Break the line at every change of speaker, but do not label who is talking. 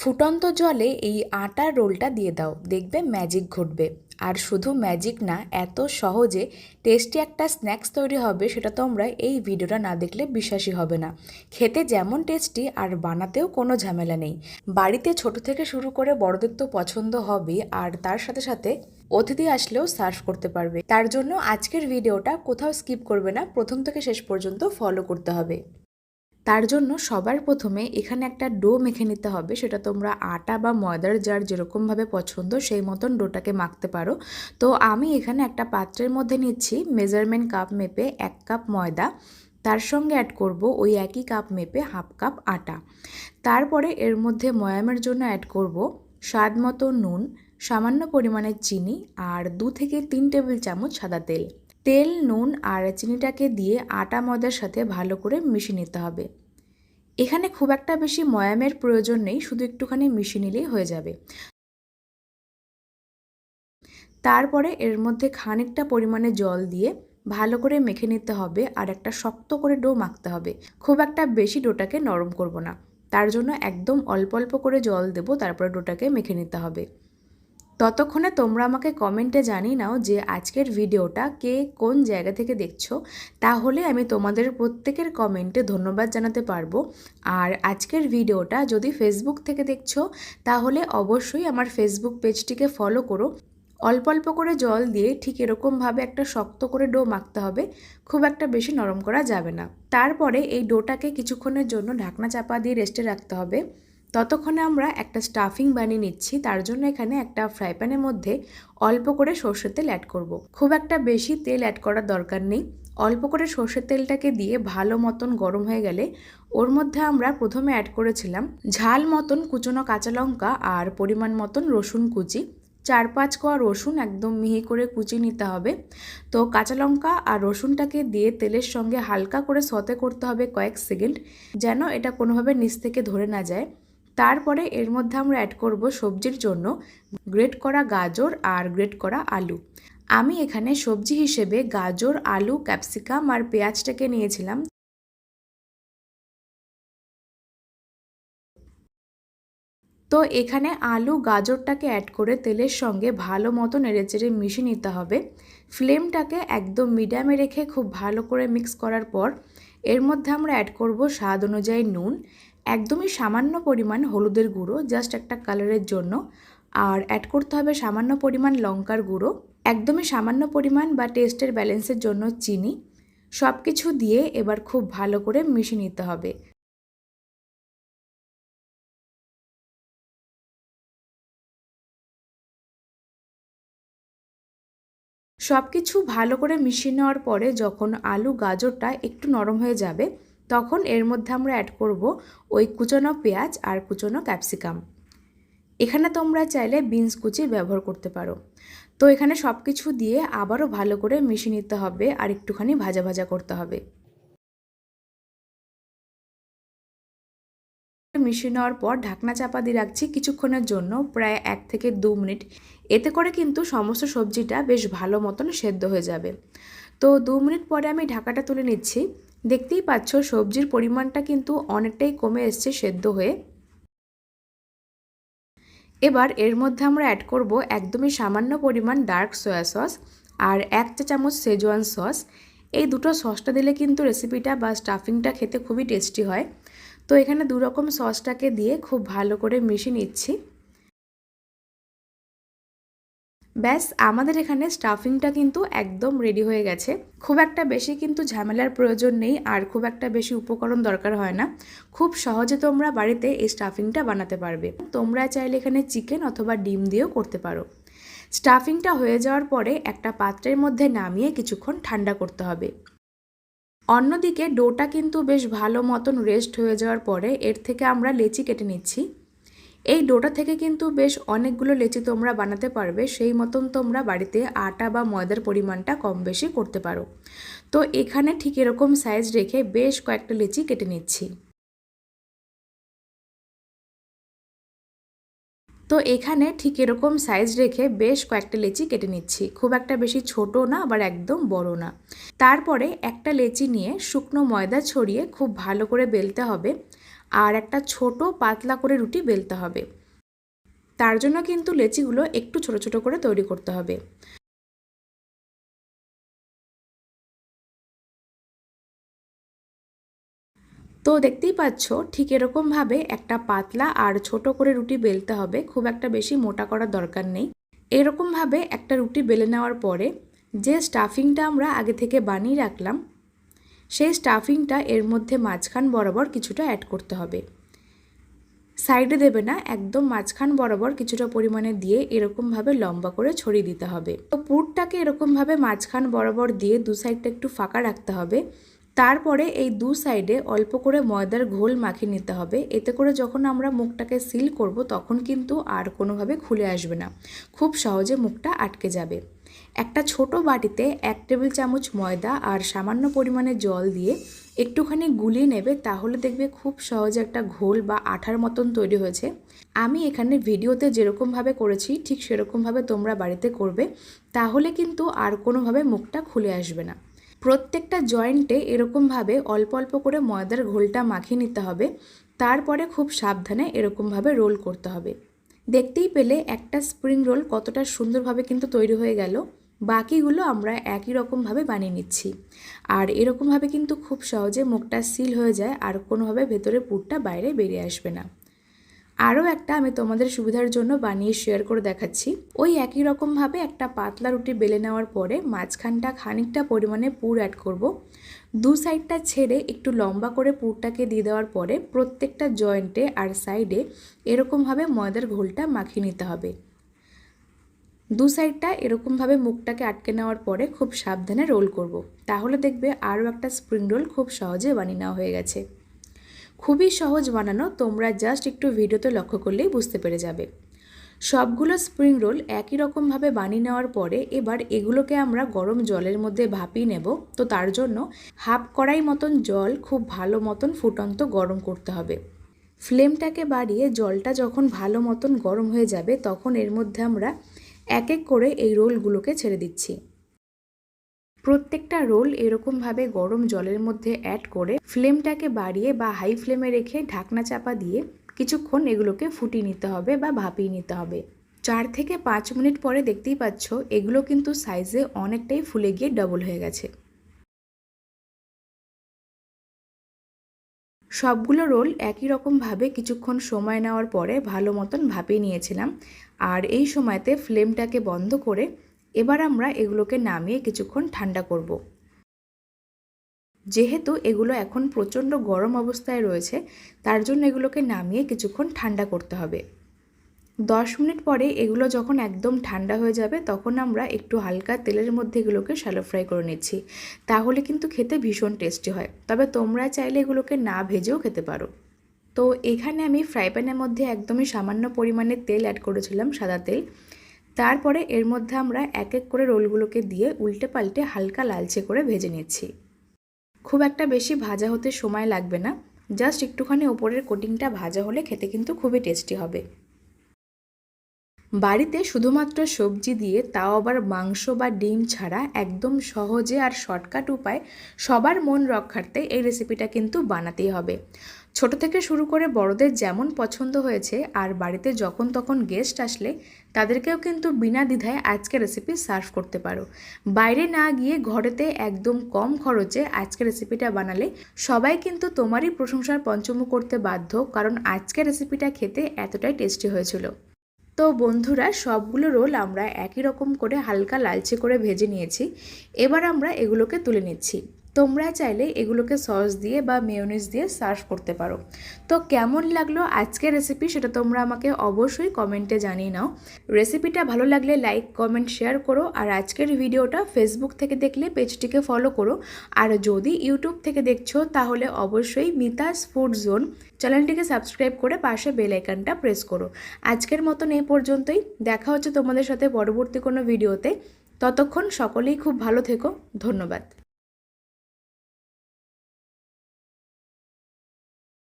ফুটন্ত জলে এই আটার রোলটা দিয়ে দাও। দেখবে ম্যাজিক ঘটবে। আর শুধু ম্যাজিক না, এত সহজে টেস্টি একটা স্ন্যাক্স তৈরি হবে, সেটা তোমরা এই ভিডিওটা না দেখলে বিশ্বাসই হবে না। খেতে যেমন টেস্টি আর বানাতেও কোনো ঝামেলা নেই। বাড়িতে ছোট থেকে শুরু করে বড়দের তো পছন্দ হবে আর তার সাথে সাথে অতিথি আসলেও সার্ভ করতে পারবে। তার জন্য আজকের ভিডিওটা কোথাও স্কিপ করবে না, প্রথম থেকে শেষ পর্যন্ত ফলো করতে হবে। তার জন্য সবার প্রথমে এখানে একটা ডো মেখে নিতে হবে। সেটা তোমরা আটা বা ময়দার যার যেরকমভাবে পছন্দ সেই মতন ডোটাকে মাখতে পারো। তো আমি এখানে একটা পাত্রের মধ্যে নিচ্ছি মেজারমেন্ট কাপ মেপে এক কাপ ময়দা। তার সঙ্গে অ্যাড করব ওই একই কাপ মেপে হাফ কাপ আটা। তারপরে এর মধ্যে ময়ামের জন্য অ্যাড করব স্বাদ মতো নুন, সামান্য পরিমাণে চিনি আর দু থেকে তিন টেবিল চামচ সাদা তেল। তেল, নুন আর চিনিটাকে দিয়ে আটা ময়দার সাথে ভালো করে মিশিয়ে নিতে হবে। এখানে খুব একটা বেশি ময়ামের প্রয়োজন নেই, শুধু একটুখানি মিশিয়ে নিলেই হয়ে যাবে। তারপরে এর মধ্যে খানিকটা পরিমাণে জল দিয়ে ভালো করে মেখে নিতে হবে আর একটা শক্ত করে ডো মাখতে হবে। খুব একটা বেশি ডোটাকে নরম করব না। তার জন্য একদম অল্প অল্প করে জল দেব, তারপরে ডোটাকে মেখে নিতে হবে। ততক্ষণে তোমরা আমাকে কমেন্টে জানিয়ে নাও যে আজকের ভিডিওটা কে কোন জায়গা থেকে দেখছ। তাহলে আমি তোমাদের প্রত্যেকের কমেন্টে ধন্যবাদ জানাতে পারব। আর আজকের ভিডিওটা যদি ফেসবুক থেকে দেখছ, তাহলে অবশ্যই আমার ফেসবুক পেজটিকে ফলো করো। অল্প অল্প করে জল দিয়ে ঠিক এরকমভাবে একটা শক্ত করে ডো মাখতে হবে। খুব একটা বেশি নরম করা যাবে না। তারপরে এই ডোটাকে কিছুক্ষণের জন্য ঢাকনা চাপা দিয়ে রেস্টে রাখতে হবে। ততক্ষণে আমরা একটা স্টাফিং বানিয়ে নিচ্ছি, তার জন্য এখানে একটা ফ্রাই প্যানের মধ্যে অল্প করে সর্ষের তেল অ্যাড করব। খুব একটা বেশি তেল অ্যাড করার দরকার নেই। অল্প করে সর্ষের তেলটাকে দিয়ে ভালো মতন গরম হয়ে গেলে ওর মধ্যে আমরা প্রথমে অ্যাড করেছিলাম ঝাল মতন কুচনো কাঁচা লঙ্কা আর পরিমাণ মতন রসুন কুচি। চার পাঁচ কোয়া রসুন একদম মিহি করে কুচি নিতে হবে। তো কাঁচা লঙ্কা আর রসুনটাকে দিয়ে তেলের সঙ্গে হালকা করে সতে করতে হবে কয়েক সেকেন্ড, যেন এটা কোনোভাবে নিচ থেকে ধরে না যায়। তারপরে এর মধ্যে আমরা অ্যাড করব সবজির জন্য গ্রেট করা গাজর আর গ্রেট করা আলু। আমি এখানে সবজি হিসেবে গাজর, আলু ক্যাপসিকাম আর পেঁয়াজটাকে নিয়েছিলাম। তো এখানে আলু, গাজরটাকে অ্যাড করে তেলের সঙ্গে ভালো মতো নেড়েচেড়ে মিশিয়ে নিতে হবে। ফ্লেমটাকে একদম মিডিয়ামে রেখে খুব ভালো করে মিক্স করার পর এর মধ্যে আমরা অ্যাড করব স্বাদ অনুযায়ী নুন। একদমই সামান্য পরিমাণ হলুদের গুঁড়ো জাস্ট একটা কালারের জন্য। আর অ্যাড করতে হবে সামান্য পরিমাণ লঙ্কার গুঁড়ো, একদমই সামান্য পরিমাণ বা টেস্টের ব্যালেন্সের জন্য চিনি। সব কিছু দিয়ে এবার খুব ভালো করে মিশিয়ে নিতে হবে। সব কিছু ভালো করে মিশিয়ে নেওয়ার পরে যখন আলু গাজরটা একটু নরম হয়ে যাবে তখন এর মধ্যে আমরা অ্যাড করব ওই কুচনো পেঁয়াজ আর কুচনো ক্যাপসিকাম এখানে তোমরা চাইলে বিনস কুচি ব্যবহার করতে পারো। তো এখানে সব কিছু দিয়ে আবারও ভালো করে মিশিয়ে নিতে হবে আর একটুখানি ভাজা ভাজা করতে হবে। মিশিয়ে নেওয়ার পর ঢাকনা চাপা দিয়ে রাখছি কিছুক্ষণের জন্য, প্রায় এক থেকে দু মিনিট। এতে করে কিন্তু সমস্ত সবজিটা বেশ ভালো মতন সেদ্ধ হয়ে যাবে। তো দু মিনিট পরে আমি ঢাকাটা তুলে নিচ্ছি। দেখতেই পাচ্ছ, সবজির পরিমাণটা কিন্তু অনেকটাই কমে এসছে সেদ্ধ হয়ে। এবার এর মধ্যে আমরা অ্যাড করব একদমই সামান্য পরিমাণ ডার্ক সয়া সস আর এক চা চামচ সেজওয়ান সস এই দুটো সসটা দিলে কিন্তু রেসিপিটা বা স্টাফিংটা খেতে খুবই টেস্টি হয়। তো এখানে দু রকম সসটাকে দিয়ে খুব ভালো করে মিশিয়ে নিচ্ছি। ব্যাস, আমাদের এখানে স্টাফিংটা কিন্তু একদম রেডি হয়ে গেছে। খুব একটা বেশি কিন্তু ঝামেলার প্রয়োজন নেই, আর খুব একটা বেশি উপকরণ দরকার হয় না। খুব সহজে তোমরা বাড়িতে এই স্টাফিংটা বানাতে পারবে। তোমরা চাইলে এখানে চিকেন অথবা ডিম দিয়েও করতে পারো। স্টাফিংটা হয়ে যাওয়ার পরে একটা পাত্রের মধ্যে নামিয়ে কিছুক্ষণ ঠান্ডা করতে হবে। অন্যদিকে ডোটা কিন্তু বেশ ভালো মতন রেস্ট হয়ে যাওয়ার পরে এর থেকে আমরা লেচি কেটে নিচ্ছি। এই ডোটা থেকে কিন্তু বেশ অনেকগুলো লেচি তোমরা বানাতে পারবে, সেই মতন তোমরা বাড়িতে আটা বা ময়দার পরিমাণটা কম বেশি করতে পারো। তো এখানে ঠিক এরকম সাইজ রেখে বেশ কয়েকটা লেচি কেটে নিচ্ছি। তো এখানে ঠিক এরকম সাইজ রেখে বেশ কয়েকটা লেচি কেটে নিচ্ছি, খুব একটা বেশি ছোট না, আবার একদম বড় না। তারপরে একটা লেচি নিয়ে শুকনো ময়দা ছড়িয়ে খুব ভালো করে বেলতে হবে। আর একটা ছোট পাতলা করে রুটি বেলতে হবে। তার জন্য কিন্তু লেচিগুলো একটু ছোট ছোট করে তৈরি করতে হবে। তো দেখতেই পাচ্ছ, ঠিক এরকমভাবে একটা পাতলা আর ছোট করে রুটি বেলতে হবে, খুব একটা বেশি মোটা করার দরকার নেই। এরকমভাবে একটা রুটি বেলে নেওয়ার পরে যে স্টাফিংটা আমরা আগে থেকে বানিয়ে রাখলাম সেই স্টাফিংটা এর মধ্যে মাঝখান বরাবর কিছুটা অ্যাড করতে হবে। সাইডে দেবে না, একদম মাঝখান বরাবর কিছুটা পরিমাণে দিয়ে এরকমভাবে লম্বা করে ছড়িয়ে দিতে হবে। তো পুরটাকে এরকমভাবে মাঝখান বরাবর দিয়ে দু সাইডটা একটু ফাঁকা রাখতে হবে। তারপরে এই দু সাইডে অল্প করে ময়দার ঘোল মাখিয়ে নিতে হবে। এতে করে যখন আমরা মুখটাকে সিল করব, তখন কিন্তু আর কোনোভাবে খুলে আসবে না। খুব সহজে মুখটা আটকে যাবে। একটা ছোট বাটিতে এক টেবিল চামচ ময়দা আর সামান্য পরিমাণে জল দিয়ে একটুখানি গুলিয়ে নেবে, তাহলে দেখবে খুব সহজে একটা ঘোল বা আঠার মতন তৈরি হয়েছে। আমি এখানে ভিডিওতে যেরকমভাবে করেছি, ঠিক সেরকমভাবে তোমরা বাড়িতে করবে, তাহলে কিন্তু আর কোনোভাবে মুখটা খুলে আসবে না। প্রত্যেকটা জয়েন্টে এরকমভাবে অল্প অল্প করে ময়দার ঘোলটা মাখিয়ে নিতে হবে। তারপরে খুব সাবধানে এরকমভাবে রোল করতে হবে। দেখতেই পেলে একটা স্প্রিং রোল কতটা সুন্দরভাবে কিন্তু তৈরি হয়ে গেল। বাকিগুলো আমরা একই রকমভাবে বানিয়ে নিচ্ছি। আর এরকমভাবে কিন্তু খুব সহজে মুখটা সিল হয়ে যায় আর কোনোভাবে ভেতরে পুরটা বাইরে বেরিয়ে আসবে না। আরও একটা আমি তোমাদের সুবিধার জন্য বানিয়ে শেয়ার করে দেখাচ্ছি ওই একই রকমভাবে একটা পাতলা রুটি বেলে নেওয়ার পরে মাঝখানটা খানিকটা পরিমাণে পুর অ্যাড করব। দু সাইডটা ছেড়ে একটু লম্বা করে পুরটাকে দিয়ে দেওয়ার পরে প্রত্যেকটা জয়েন্টে আর সাইডে এরকমভাবে ময়দার ঘোলটা মাখিয়ে নিতে হবে দু সাইডটা এরকমভাবে মুখটাকে আটকে নেওয়ার পরে খুব সাবধানে রোল করব। তাহলে দেখবে আরও একটা স্প্রিং রোল খুব সহজে বানিয়ে নেওয়া হয়ে গেছে খুবই সহজ বানানো, তোমরা জাস্ট একটু ভিডিওতে লক্ষ্য করলেই বুঝতে পেরে যাবে। সবগুলো স্প্রিং রোল একই রকমভাবে বানিয়ে নেওয়ার পরে এবার এগুলোকে আমরা গরম জলের মধ্যে ভাপিয়ে নেব। তো তার জন্য হাফ কড়াই মতন জল খুব ভালো মতন ফুটন্ত গরম করতে হবে। ফ্লেমটাকে বাড়িয়ে জলটা যখন ভালো মতন গরম হয়ে যাবে, তখন এর মধ্যে আমরা এক এক করে এই রোলগুলোকে ছেড়ে দিচ্ছি। প্রত্যেকটা রোল এরকমভাবে গরম জলের মধ্যে অ্যাড করে ফ্লেমটাকে বাড়িয়ে বা হাই ফ্লেমে রেখে ঢাকনা চাপা দিয়ে কিছুক্ষণ এগুলোকে ফুটিয়ে নিতে হবে বা ভাপিয়ে নিতে হবে। চার থেকে পাঁচ মিনিট পরে দেখতেই পাচ্ছ এগুলো কিন্তু সাইজে অনেকটাই ফুলে গিয়ে ডবল হয়ে গেছে। সবগুলো রোল একই রকমভাবে কিছুক্ষণ সময় নেওয়ার পরে ভালো মতন ভাপিয়ে নিয়েছিলাম। আর এই সময়তে ফ্লেমটাকে বন্ধ করে এবার আমরা এগুলোকে নামিয়ে কিছুক্ষণ ঠান্ডা করব। যেহেতু এগুলো এখন প্রচণ্ড গরম অবস্থায় রয়েছে, তার জন্য এগুলোকে নামিয়ে কিছুক্ষণ ঠান্ডা করতে হবে। দশ মিনিট পরে এগুলো যখন একদম ঠান্ডা হয়ে যাবে, তখন আমরা একটু হালকা তেলের মধ্যে এগুলোকে শ্যালো ফ্রাই করে নিচ্ছি। তাহলে কিন্তু খেতে ভীষণ টেস্টি হয়। তবে তোমরা চাইলে এগুলোকে না ভেজেও খেতে পারো। তো এখানে আমি ফ্রাই প্যানের মধ্যে একদমই সামান্য পরিমাণে তেল অ্যাড করেছিলাম, সাদা তেল। তারপরে এর মধ্যে আমরা এক এক করে রোলগুলোকে দিয়ে উল্টে পাল্টে হালকা লালচে করে ভেজে নিচ্ছি। খুব একটা বেশি ভাজা হতে সময় লাগবে না। জাস্ট একটুখানি ওপরের কোটিংটা ভাজা হলে খেতে কিন্তু খুবই টেস্টি হবে। বাড়িতে শুধুমাত্র সবজি দিয়ে তাও আবার মাংস বা ডিম ছাড়া একদম সহজে আর শর্টকাট উপায় সবার মন রক্ষার্থে এই রেসিপিটা কিন্তু বানাতেই হবে। ছোট থেকে শুরু করে বড়দের যেমন পছন্দ হয়েছে আর বাড়িতে যখন তখন গেস্ট আসলে তাদেরকেও কিন্তু বিনা দ্বিধায় আজকে রেসিপি সার্ভ করতে পারো। বাইরে না গিয়ে ঘরেতে একদম কম খরচে আজকে রেসিপিটা বানালে সবাই কিন্তু তোমারই প্রশংসার পঞ্চমুখ করতে বাধ্য কারণ আজকে রেসিপিটা খেতে এতটাই টেস্টি হয়েছিল। তো বন্ধুরা, সবগুলো রোল আমরা একই রকম করে হালকা লালচে করে ভেজে নিয়েছি। এবার আমরা এগুলোকে তুলে নিচ্ছি। তোমরা চাইলে এগুলোকে সস দিয়ে বা মেয়নিজ দিয়ে সার্ভ করতে পারো। তো কেমন লাগল আজকের রেসিপি সেটা তোমরা আমাকে অবশ্যই কমেন্টে জানিয়ে নাও। রেসিপিটা ভালো লাগলে লাইক কমেন্ট শেয়ার করো আর আজকের ভিডিওটা ফেসবুক থেকে দেখলে পেজটিকে ফলো করো। আর যদি ইউটিউব থেকে দেখছ তাহলে অবশ্যই মিতাস ফুড জোন চ্যানেলটিকে সাবস্ক্রাইব করে পাশে বেল আইকনটা প্রেস করো। আজকের মতন এই পর্যন্তই, দেখা হচ্ছে তোমাদের সাথে পরবর্তী কোনো ভিডিওতে ততক্ষণ সকলেই খুব ভালো থেকো, ধন্যবাদ।